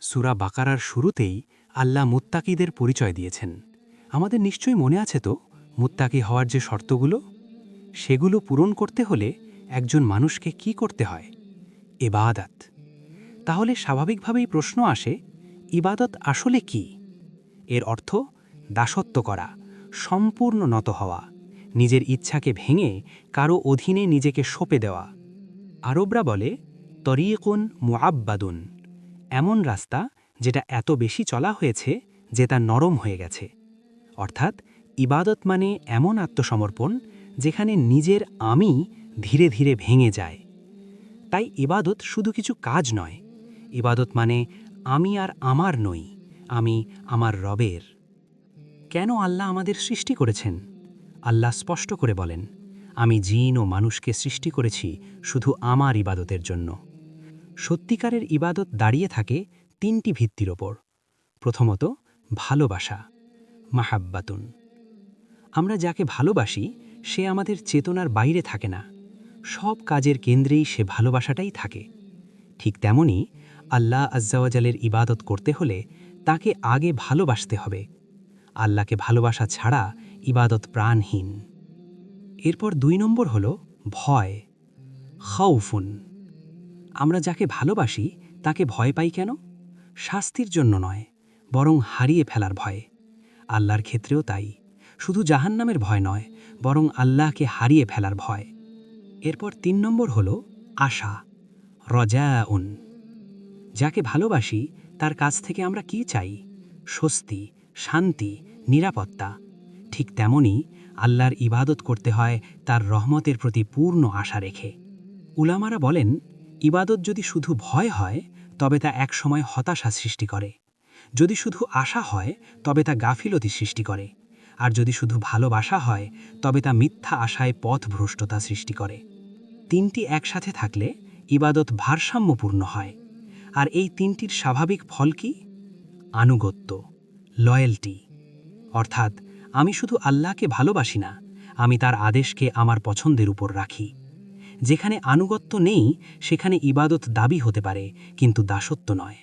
সুরা বাকারার শুরুতেই আল্লাহ মুত্তাকিদের পরিচয় দিয়েছেন। আমাদের নিশ্চয়ই মনে আছে তো, মুত্তাকি হওয়ার যে শর্তগুলো? সেগুলো পূরণ করতে হলে একজন মানুষকে কি করতে হয়? এবাদাত তাহলে স্বাভাবিকভাবেই প্রশ্ন আসে, ইবাদত আসলে কি? এর অর্থ, দাসত্ব করা, সম্পূর্ণ নত হওয়া, নিজের ইচ্ছাকে ভেঙে কারও অধীনে নিজেকে সঁপে দেওয়া। আরবরা বলে, তরিকুন মুআব্বাদুন। এমন রাস্তা যেটা এত বেশি চলা হয়েছে যে তা নরম হয়ে গেছে। অর্থাৎ ইবাদত মানে এমন আত্মসমর্পণ যেখানে নিজের আমি ধীরে ধীরে ভেঙে যায়। তাই ইবাদত শুধু কিছু কাজ নয়। ইবাদত মানে আমি আর আমার নই, আমি আমার রবের। কেন আল্লাহ আমাদের সৃষ্টি করেছেন? আল্লাহ স্পষ্ট করে বলেন, আমি জিন ও মানুষকে সৃষ্টি করেছি শুধু আমার ইবাদতের জন্য। সত্যিকারের ইবাদত দাঁড়িয়ে থাকে তিনটি ভিত্তির ওপর। প্রথমত, ভালোবাসা, মাহাব্বাতুন। আমরা যাকে ভালোবাসি, সে আমাদের চেতনার বাইরে থাকে না। সব কাজের কেন্দ্রেই সে ভালোবাসাটাই থাকে। ঠিক তেমনি, আল্লাহ আজ্জাওয়াজালের ইবাদত করতে হলে তাকে আগে ভালোবাসতে হবে। আল্লাহকে ভালোবাসা ছাড়া ইবাদত প্রাণহীন। এরপর দুই নম্বর হল ভয়, খাউফুন। আমরা যাকে ভালোবাসি, তাকে ভয় পাই কেন? শাস্তির জন্য নয়, বরং হারিয়ে ফেলার ভয়ে। আল্লাহর ক্ষেত্রেও তাই। শুধু জাহান্নামের ভয় নয়, বরং আল্লাহকে হারিয়ে ফেলার ভয়। এরপর তিন নম্বর হল আশা, রজাউন। যাকে ভালোবাসি, তার কাছ থেকে আমরা কি চাই? স্বস্তি, শান্তি, নিরাপত্তা। ঠিক তেমনি আল্লাহর ইবাদত করতে হয়, তার রহমতের প্রতি পূর্ণ আশা রেখে। উলামারা বলেন ইবাদত যদি শুধু ভয় হয়, তবে তা একসময় হতাশা সৃষ্টি করে। যদি শুধু আশা হয়, তবে তা গাফিলতি সৃষ্টি করে। আর যদি শুধু ভালোবাসা হয়, তবে তা মিথ্যা আশায় পথভ্রষ্টতা সৃষ্টি করে। তিনটি একসাথে থাকলে ইবাদত ভারসাম্যপূর্ণ হয়। আর এই তিনটির স্বাভাবিক ফল কি? আনুগত্য লয়্যালটি অর্থাৎ, আমি শুধু আল্লাহকে ভালোবাসি না, আমি তার আদেশকে আমার পছন্দের উপর রাখি। যেখানে আনুগত্য নেই সেখানে ইবাদত দাবি হতে পারে কিন্তু দাসত্ব নয়।